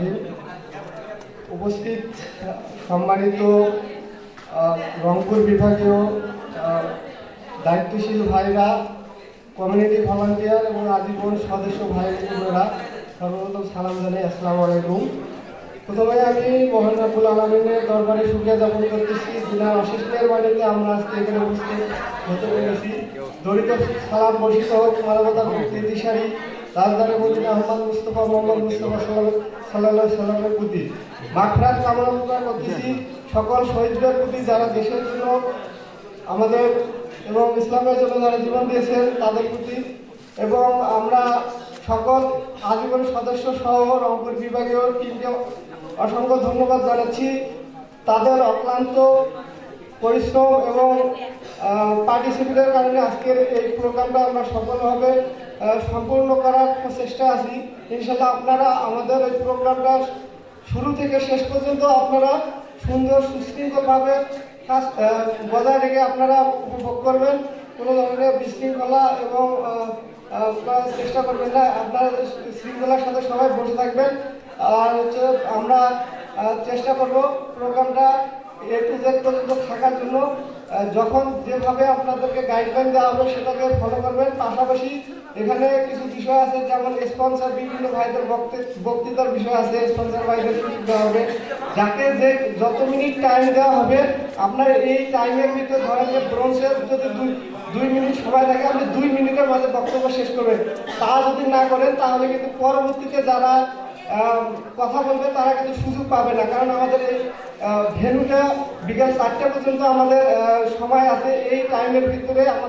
রহিম উপস্থিত সম্মানিত রংপুর বিভাগীয় দায়িত্বশীল ভাইরা কমিউনিটি ভলান্টিয়ার এবং আজীবন সদস্য ভাই বোনেরা সর্বপ্রথম সালাম জানাই, আসসালামু আলাইকুম। প্রথমে আমি মোহন রাবুল আলমিনের দরবারে সুখিয়া যাপন করতেছি। যিনার অশেষ বাড়িতে আমরা আজকে এখানে উপস্থিত হতে পেরেছি। দরিদ্র সালাম বর্ষিত হোক, মানবতার দিশারি রাজধানী মদিন আহমদ মুস্তফা মোহাম্মদ মুস্তফা সাল্লাহ সাল্লামের প্রতি। মাখরাত কামনা করতেছি সকল শহীদদের প্রতি যারা দেশের জন্য আমাদের এবং ইসলামের জন্য যারা জীবন দিয়েছেন তাদের প্রতি এবং আমরা সকল আজীবন সদস্য সহ রংপুর বিভাগীয় টিমকে অসংখ্য ধন্যবাদ জানাচ্ছি। তাদের অক্লান্ত পরিশ্রম এবং পার্টিসিপেটের কারণে আজকের এই প্রোগ্রামটা আমরা সফলভাবে সম্পূর্ণ করার চেষ্টা আছি। ইনশাল্লাহ আপনারা আমাদের এই প্রোগ্রামটা শুরু থেকে শেষ পর্যন্ত আপনারা সুন্দর সুশৃঙ্খলভাবে কাজ বজায় রেখে আপনারা উপভোগ করবেন। কোনো ধরনের বিশৃঙ্খলা এবং আহ, চেষ্টা করবেন না। আপনারা শৃঙ্খলার সাথে সবাই বসে থাকবেন। আর হচ্ছে আমরা চেষ্টা করব প্রোগ্রামটা এ টু জেড পর্যন্ত থাকার জন্য। যখন যেভাবে আপনাদেরকে গাইডলাইন দেওয়া হবে সেটাকে ফলো করবেন। পাশাপাশি এখানে কিছু বিষয় আছে, যেমন স্পন্সর বিভিন্ন ভাইদের বক্তৃ- বক্তৃতার বিষয় আছে স্পন্সর ভাইদের সুযোগ দেওয়া হবে। যাকে যে যত মিনিট টাইম দেওয়া হবে, আপনার এই টাইমের ভিতরে ধরেন যে ব্রোঞ্জের যদি দুই দুই মিনিট সময় থাকে, আপনি দুই মিনিটের মাঝে বক্তব্য শেষ করবেন। তা যদি না করেন, তাহলে কিন্তু পরবর্তীতে যারা কথা বলবে, তারা কিন্তু সুযোগ পাবে না। কারণ আমাদের এই ভেনুটা বিকাল চারটা পর্যন্ত আমাদের সময় আছে। এই টাইমের ভিতরে আমাদের